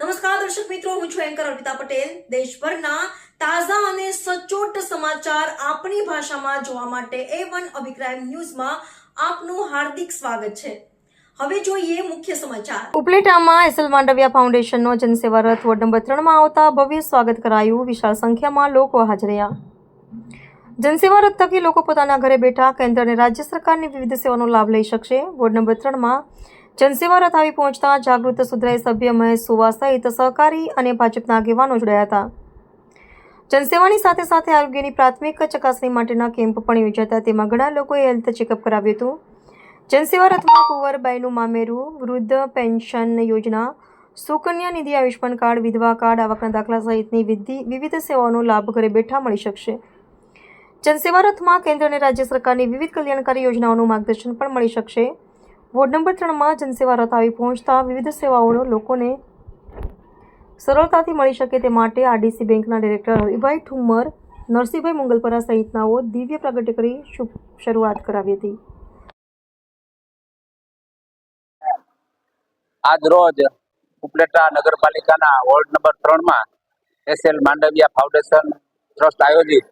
નમસ્કાર, દર્શક મિત્રો, હું છું એન્કર અર્પિતા પટેલ. દેશભરના તાજા અને સચોટ સમાચાર આપણી ભાષામાં જોવા માટે એ વન અભિપ્રાય ન્યૂઝમાં આપનું હાર્દિક સ્વાગત છે. હવે જોઈએ મુખ્ય સમાચાર. ઉપલેટામાં એસએલ માંડવિયા ફાઉન્ડેશનનો જનસેવા રથ વોર્ડ નંબર ત્રણમાં આવતા ભવ્ય સ્વાગત કરાયું. વિશાળ સંખ્યામાં લોકો હાજર રહ્યા. જનસેવા રથ થકી લોકો પોતાના ઘરે બેઠા, કેન્દ્ર અને રાજ્ય સરકારની વિવિધ સેવાનો લાભ લઈ શકશે. વોર્ડ નંબર ત્રણમાં જનસેવા રથ આવી પહોંચતા જાગૃત સુધરાઈ સભ્ય મહેશ સુવા સહિત સહકારી અને ભાજપના આગેવાનો જોડાયા હતા. જનસેવાની સાથે સાથે આરોગ્યની પ્રાથમિક ચકાસણી માટેના કેમ્પ પણ યોજાતા. તેમાં ઘણા લોકોએ હેલ્થ ચેકઅપ કરાવ્યું હતું. જનસેવા રથમાં કુંવરબાઈનું મામેરું, વૃદ્ધ પેન્શન યોજના, સુકન્યા નિધિ આયુષ્માન કાર્ડ, વિધવા કાર્ડ આવકના દાખલા સહિતની વિધિ, વિવિધ સેવાઓનો લાભ ઘરે બેઠા મળી શકશે. જનસેવા રથમાં કેન્દ્ર અને રાજ્ય સરકારની વિવિધ કલ્યાણકારી યોજનાઓનું માર્ગદર્શન પણ મળી શકશે. વોર્ડ નંબર ત્રણમાં જનસેવા રથ આવી પહોંચતા વિવિધ સેવાઓનો લોકોને સરળતાથી મળી શકે તે માટે આરડીસી બેંકના ડિરેક્ટર હરિભાઈ ઠુમ્મર, નરસિંહભાઈ મંગલપરા સહિતનાઓ દિવ્ય પ્રગટ કરી શરૂઆત કરાવી હતી. આજ રોજ ઉપલેટા નગરપાલિકાના વોર્ડ નંબર ત્રણમાં એસએલ માંડવિયા ફાઉન્ડેશન ટ્રસ્ટ આયોજિત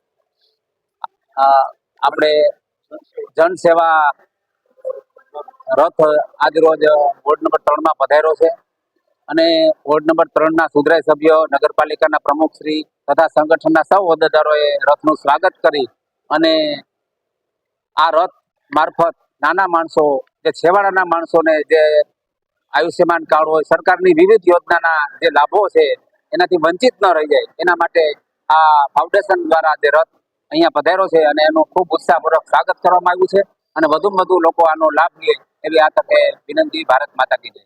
આપણે જનસેવા રથ આજ રોજ વોર્ડ નંબર ત્રણમાં પધાર્યો છે. અને વોર્ડ નંબર ત્રણના સુધરાય સભ્યો, નગરપાલિકાના પ્રમુખશ્રી તથા સંગઠનના સૌ હોદ્દેદારોએ રથનું સ્વાગત કરી અને આ રથ મારફત નાના માણસો, જે છેવાડાના માણસોને જે આયુષ્યમાન કાર્ડ હોય, સરકારની વિવિધ યોજનાના જે લાભો છે, એનાથી વંચિત ન રહી જાય. એના માટે આ ફાઉન્ડેશન દ્વારા જે રથ અહીંયા પધાર્યો છે અને એનું ખૂબ ઉત્સાહપૂર્વક સ્વાગત કરવામાં આવ્યું છે. અને વધુમાં વધુ લોકો આનો લાભ લે એવી આ તકે વિનંતી ભારત માતા કી જય.